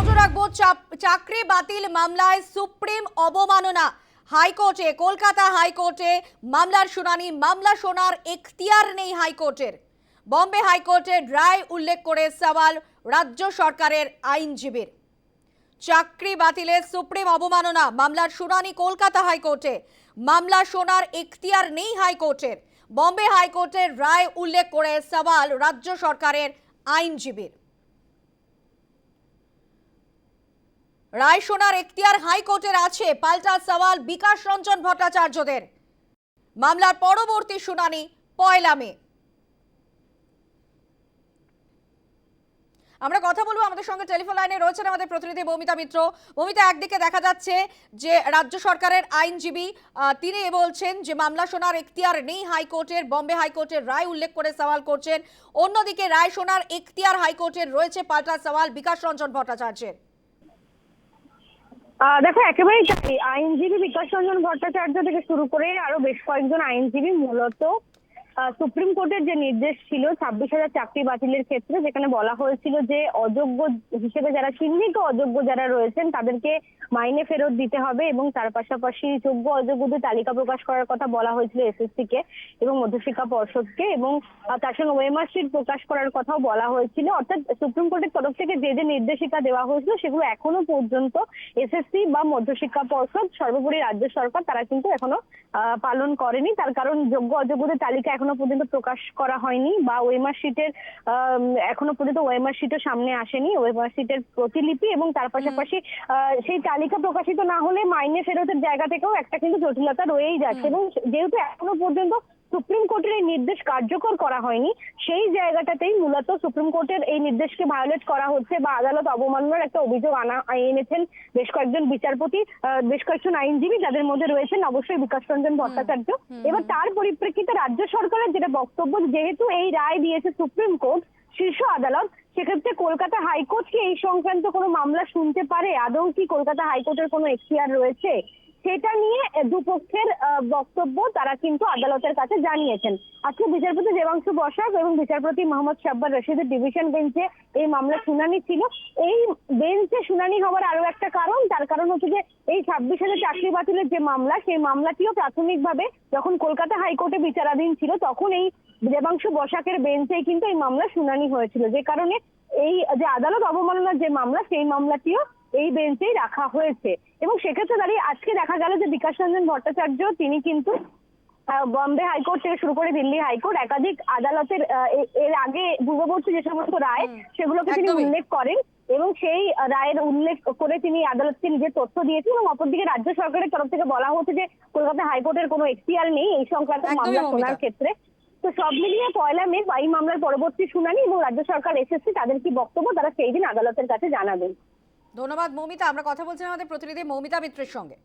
নজর রাখব চাকরি বাতিল মামলায় সুপ্রিম অবমাননা। হাইকোর্টে, কলকাতা হাইকোর্টে মামলার শুনানি, মামলা শোনার এখতিয়ার নেই হাইকোর্টের। বম্বে হাইকোর্টের রায় উল্লেখ করে সওয়াল রাজ্য সরকারের আইনজীবীর। চাকরি বাতিলে সুপ্রিম অবমাননা, মামলার শুনানি কলকাতা হাইকোর্টে। মামলা শোনার এখতিয়ার নেই হাইকোর্টের। বম্বে হাইকোর্টের রায় উল্লেখ করে সওয়াল রাজ্য সরকারের আইনজীবীর। রায় শোনার এখতিয়ার হাইকোর্টের আছে, পাল্টা সওয়াল বিকাশ রঞ্জন ভট্টাচার্যদের। মামলার পরবর্তী শুনানি পয়লা মে। আমরা কথা বলব আমাদের সঙ্গে টেলিফোন লাইনে রয়েছেন আমাদের প্রতিনিধি মৌমিতা মিত্র। মৌমিতা একদিকে দেখা যাচ্ছে যে রাজ্য সরকারের আইনজীবী তিনি বলছেন যে মামলা শোনার এখতিয়ার নেই হাইকোর্টের, বম্বে হাইকোর্টের রায় উল্লেখ করে সওয়াল করছেন। অন্যদিকে রায় শোনার এখতিয়ার হাইকোর্টের রয়েছে পাল্টা সওয়াল বিকাশ রঞ্জন ভট্টাচার্যের। দেখো, একেবারেই তাই। আইনজীবী বিকাশ রঞ্জন ভট্টাচার্য থেকে শুরু করে আরও বেশ কয়েকজন আইনজীবী মূলত সুপ্রিম কোর্টের যে নির্দেশ ছিল, ছাব্বিশ হাজার চাকরি বাতিলের ক্ষেত্রে, যেখানে বলা হয়েছিল যে অযোগ্য হিসেবে যারা, চিহ্নিত অযোগ্য যারা রয়েছেন, তাদেরকে মাইনে ফেরত দিতে হবে এবং তার পাশাপাশি যোগ্য অযোগ্যদের তালিকা প্রকাশ করার কথা বলা হয়েছিল এসএসসি কে এবং মধ্যশিক্ষা পর্ষদকে এবং তার সঙ্গে ওয়েমার শিট প্রকাশ করার কথাও বলা হয়েছিল। অর্থাৎ সুপ্রিম কোর্টের তরফ থেকে যে যে নির্দেশিকা দেওয়া হয়েছিল, সেগুলো এখনও পর্যন্ত এসএসসি বা মধ্যশিক্ষা পর্ষদ, সর্বোপরি রাজ্য সরকার, তারা কিন্তু এখনও পালন করেনি। তার কারণ যোগ্য অযোগ্যদের তালিকা এখনও পর্যন্ত প্রকাশ করা হয়নি বা ওয়েমার শিটের এখনও পর্যন্ত ওয়েমার শিটও সামনে আসেনি। ওয়েমার শিটের প্রতিলিপি এবং তার পাশাপাশি আহ, সেই তালিকা প্রকাশিত না হলে মাইনে ফেরতের জায়গা থেকেও একটা কিন্তু জটিলতা রয়েই যাচ্ছে এবং যেহেতু এখনও পর্যন্ত সুপ্রিম কোর্টের এই নির্দেশ কার্যকর করা হয়নি। সেই জায়গাটাতেই মূলত সুপ্রিম কোর্টের এই নির্দেশকে ভায়োলেট করা হচ্ছে বা আদালত অবমাননার একটা অভিযোগ আনা এনেছেন বেশ কয়েকজন বিচারপতি বেশ কয়েকজন আইনজীবী যাদের মধ্যে রয়েছেন অবশ্যই বিকাশ রঞ্জন ভট্টাচার্য। এবার তার পরিপ্রেক্ষিতে রাজ্য সরকারের যেটা বক্তব্য যেহেতু এই রায় দিয়েছে সুপ্রিম কোর্ট শীর্ষ আদালত সেক্ষেত্রে কলকাতা হাইকোর্ট কি এই সংক্রান্ত কোনো মামলা শুনতে পারে? আদৌ কি কলকাতা হাইকোর্টের কোনো এখতিয়ার রয়েছে? সেটা নিয়ে দুপক্ষের বক্তব্য তারা কিন্তু আদালতের কাছে জানিয়েছেন। আজকে বিচারপতি দেবাংশু বসাক এবং বিচারপতি মোহাম্মদ শাব্বার রশিদের ডিভিশন বেঞ্চে এই মামলা শুনানি ছিল। এই বেঞ্চে শুনানি হওয়ার আরও একটা কারণ, তার কারণ হচ্ছে যে এই ছাব্বিশ হাজার চাকরি বাতিলের যে মামলা, সেই মামলাটিও প্রাথমিকভাবে যখন কলকাতা হাইকোর্টে বিচারাধীন ছিল, তখন এই দেবাংশু বসাকের বেঞ্চে কিন্তু এই মামলা শুনানি হয়েছিল। যে কারণে এই যে আদালত অবমাননার যে মামলা, সেই মামলাটিও এই বেঞ্চেই রাখা হয়েছে। এবং সেক্ষেত্রে দাঁড়িয়ে আজকে দেখা গেল যে বিকাশ রঞ্জন ভট্টাচার্য তিনি কিন্তু বম্বে হাইকোর্ট থেকে শুরু করে দিল্লি হাইকোর্ট একাধিক আদালতের এর আগে পূর্ববর্তী যে সমস্ত রায় সেগুলোকে তিনি উল্লেখ করেন এবং সেই রায়ের উল্লেখ করে তিনি আদালতকে নিজের তথ্য দিয়েছেন এবং অপরদিকে রাজ্য সরকারের তরফ থেকে বলা হচ্ছে যে কলকাতা হাইকোর্টের কোনো এখতিয়ার নেই এই সংক্রান্ত মামলা শোনার ক্ষেত্রে। তো সব মিলিয়ে পয়লা মে এই মামলার পরবর্তী শুনানি এবং রাজ্য সরকার এসএসসি তাদের কি বক্তব্য তারা সেই দিন আদালতের কাছে জানাবেন। ধন্যবাদ মৌমিতা। আমরা কথা বলছিলাম আমাদের প্রতিনিধি মৌমিতা মিত্রের সঙ্গে।